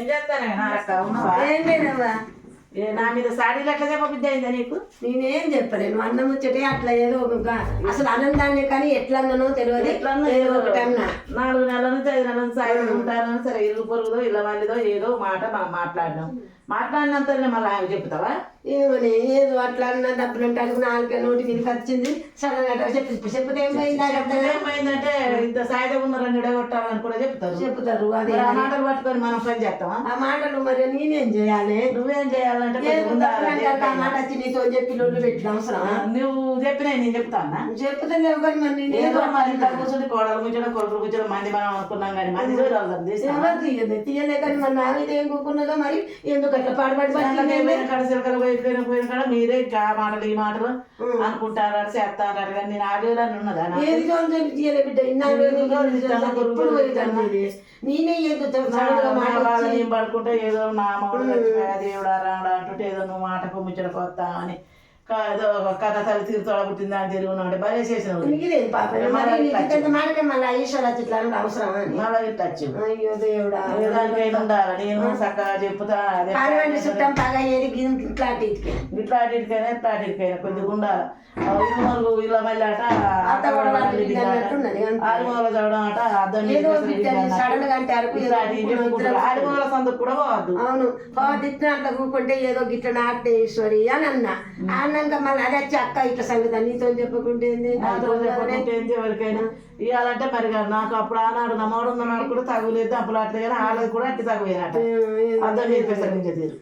ఏం చేస్తానే నారక్క ఉన్నావా? ఏం లేదవ్వా? ఏ, నా మీద సాడీలు ఎట్లా చెప్ప బిడ్డ అయిందా నీకు? నేనేం చెప్పలేను. అన్నం ముచ్చటే అట్లా ఏదో ఒక అసలు అనందాన్ని కానీ ఎట్లా అన్నానో తెలియదు. ఎట్లన్నా ఏదో ఒకటి అన్నా నాలుగు నెలల నుంచి ఐదు నెలల నుంచి ఐదు ఉంటానని సరే ఇరుగు పొరుగుదో ఇళ్ళ వాళ్ళదో ఏదో మాట మనం మాట్లాడినాం మాట్లాడినంతనే మళ్ళీ ఆయన చెప్తావా? ఏమని ఏదో అట్లా అన్న డబ్బులు అంటే అనుకున్న నాలుగే నోటి మీదకి వచ్చింది గా చెప్పి చెప్తే. ఏమైందంటే ఇంత సాయుధం ఉన్నారని విడగొట్టాలని కూడా చెప్తారు. చెప్తారు అది ఆ మాటలు పట్టుకొని మనం పని చేస్తామా? ఆ మాటలు మరి నేనేం చేయాలి? నువ్వేం చేయాలంటే ఆ మాట వచ్చి నీతో చెప్పి లొల్లు పెట్టిన అవసరం నువ్వు చెప్పినా నేను చెప్తానా? చెప్తే కానీ మరి ఏదో మరి ఇంట్లో కూర్చొని కోడలు కూర్చొని కొడుకులు కూర్చొని మంది మనం అనుకున్నాం కానీ మంది తీయదు తీయలే కానీ మరి నా మీద ఏం కూకున్నదో మరి ఎందుకు పోయిన పోయిన కాడ మీరే ఇంకా మాటలు ఈ మాటలు అనుకుంటారు చేస్తారు కానీ నేను ఆడియోలని ఉన్నదా? ఏది. నేనే ఏదో నేను పడుకుంటే ఏదో నా దేవుడా రాడా అంటుంటే ఏదో నువ్వు మాటకు ముచ్చటకు వస్తా అని. ఏదో కథ తల్లి తీరు తొడగొట్టింది అని తిరుగున్నా అంటే భలే చేసినావు మిగిలేదు పాప. మళ్ళీ ఈశ్వర ఇట్లా మళ్ళీ ఇట్లా అయ్యో దేవుడా. ఉండాలి? నేను చక్కగా చెప్తా చుట్టం పగ ఏది కొద్దిగా ఉండాలి. ఇల్లు మళ్ళీ అట అట సందుకు కూడా పోవద్దు. అవును ఇట్లా అట్లా కూకుంటే ఏదో గిట్ల నాటేశ్వరి అని అన్నా. అన్నాక మళ్ళీ అదే వచ్చి అక్క ఇట్లా సంగతి నీతో చెప్పకుంటే ఎవరికైనా? ఇవ్వాలంటే మరి. నాకు అప్పుడు ఆనాడు నమ్మడు ఉన్ననాడు కూడా తగులేదు అప్పుడు అట్లా కానీ వాళ్ళది కూడా అట్టి నేర్పేసరి నుంచి తీరు.